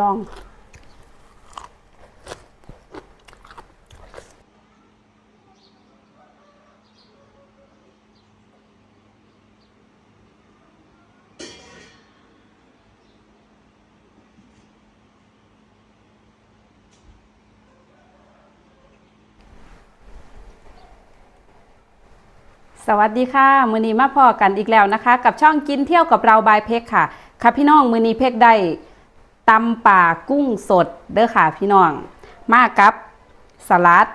ลอง สวัสดีค่ะ มือนี้มาพอกันอีกแล้วนะคะ กับช่องกินเที่ยวกับเราบายเพกค่ะ ค่ะพี่น้องมือนี้เพกได้ ตำป่ากุ้งสดเด้อค่ะพี่น้อง มากับสลัด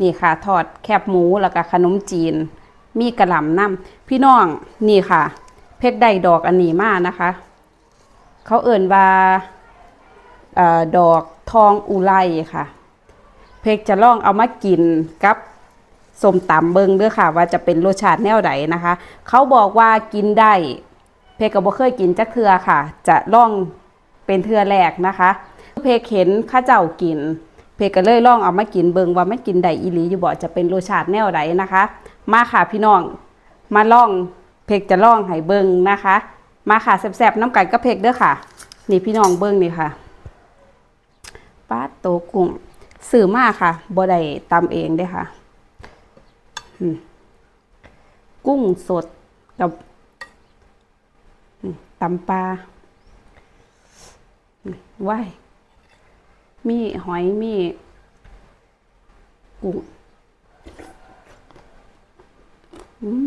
นี่ค่ะทอดแคบหมูแล้วก็ขนมจีน มีกระหล่ำน้ำพี่น้องนี่ค่ะ เพกได้ดอกอันนี้มานะคะ เขาเอิ่นว่าออดอกทองอุไรค่ะ เพกจะลองเอามากินกับสมตำเบิงเด้อค่ะ ว่าจะเป็นรสชาติแนวใดนะคะ เขาบอกว่ากินได้ เพกก็บ่เคยกินจักเทือค่ะ จะลอง เป็นเทือแรกนะคะ เพกเห็นข้าเจ้ากิน เพกก็เลยลองเอามากินเบิงว่ามันกินได้อีหลีอยู่บ่จะเป็นรสชาติแนวใดนะคะ มาค่ะพี่น้องมาลองเพกจะลองให้เบิงนะคะ มาค่ะแซ่บๆน้ำกันกับเพกเด้อค่ะ นี่พี่น้องเบิงนี่ค่ะป้าโตกุ้งซื้อมากค่ะบ่ได้ตำเองเด้อค่ะ กุ้งสดกับตำปลา ว้ายมีหอยมีกุ้งอืม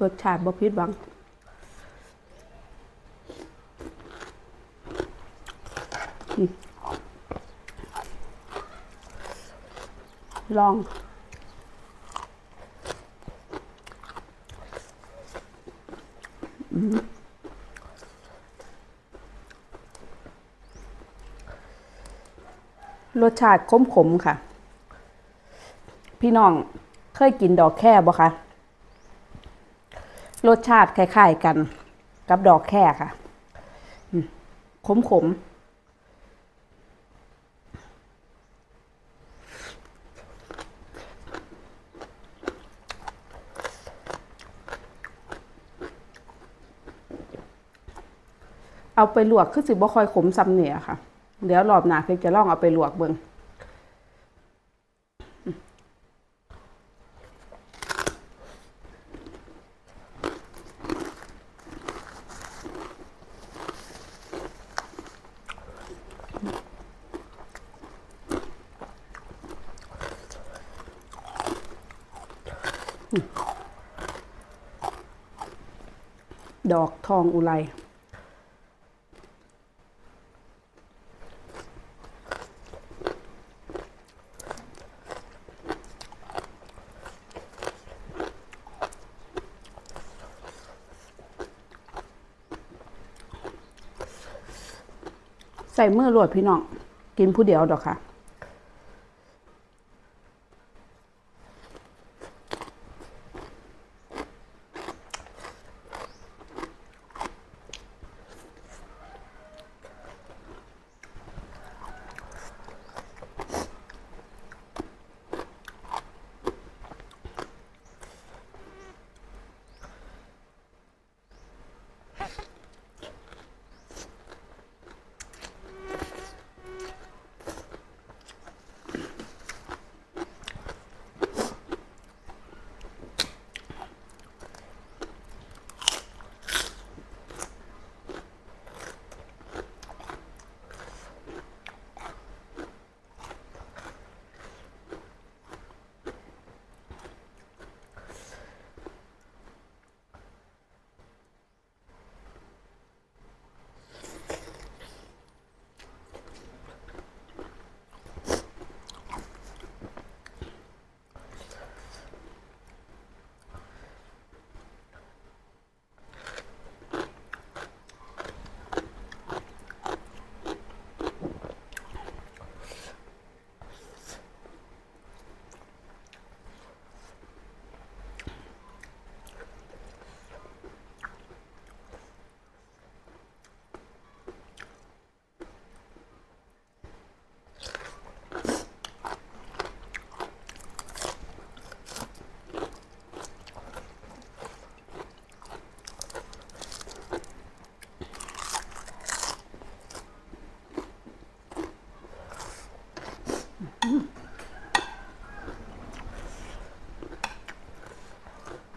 รสชาติบ่ผิดหวังลอง รสชาติขมๆค่ะ พี่น้องเคยกินดอกแค่บ่คะรสชาติคล้ายๆกัน กับดอกแค่ค่ะอืมขมๆ เอาไปลวกคือสิบ่ค่อยขมซ้ำเนี่ยค่ะ เดี๋ยวรอบหน้าเพิ่นจะลองเอาไปลวกเบิ่งดอกทองอุไร ใส่มือรวดพี่น้อง กินผู้เดียวดอกค่ะ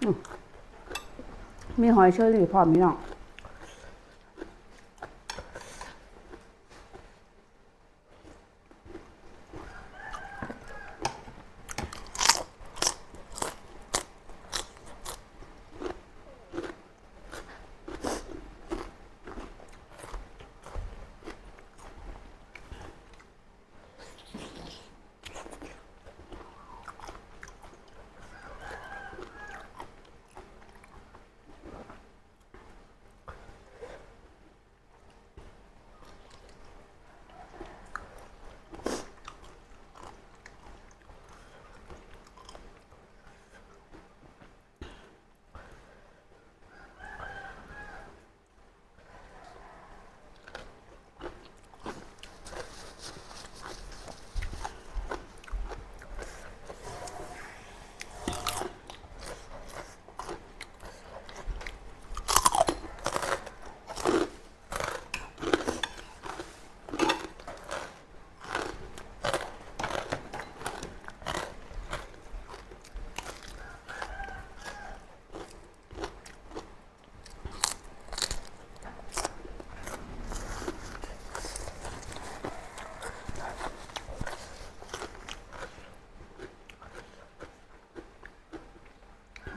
อ มีหอยเชอรี่พร้อมพี่น้อง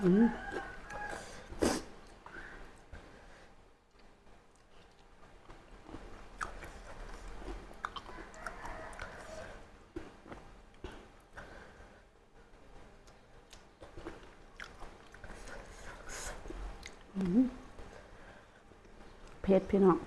เพชรพี่น้อง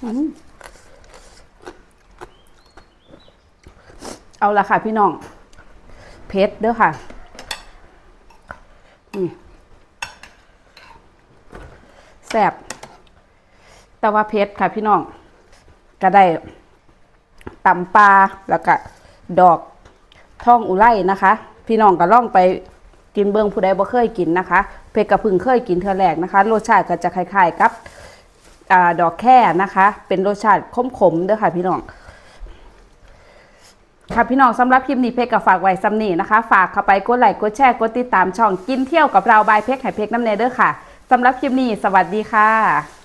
เอาละค่ะพี่น้อง เพชรเด้อค่ะ นี่แซบแต่ว่าเพชรค่ะพี่น้อง ก็ได้ตำปลาแล้วก็ดอกท่องอุไรนะคะ พี่น้องก็ล่องไปกินเบิงผู้ใดบ่เคยกินนะคะ เพชรกระพึ่งเคยกินเธอแรกนะคะ รสชาติก็จะคล้ายๆกับ ดอกแค่นะคะ เป็นรสชาติขมๆเด้อค่ะพี่น้องค่ะพี่น้องสำหรับคลิปนี้เพกกับฝากไว้ซ้ำนี่นะคะ ฝากเข้าไปกดไลค์กดแชร์กดติดตามช่องกินเที่ยวกับเราบายเพกไห่เพกน้ำเนเด้อค่ะสำหรับคลิปนี้ สวัสดีค่ะ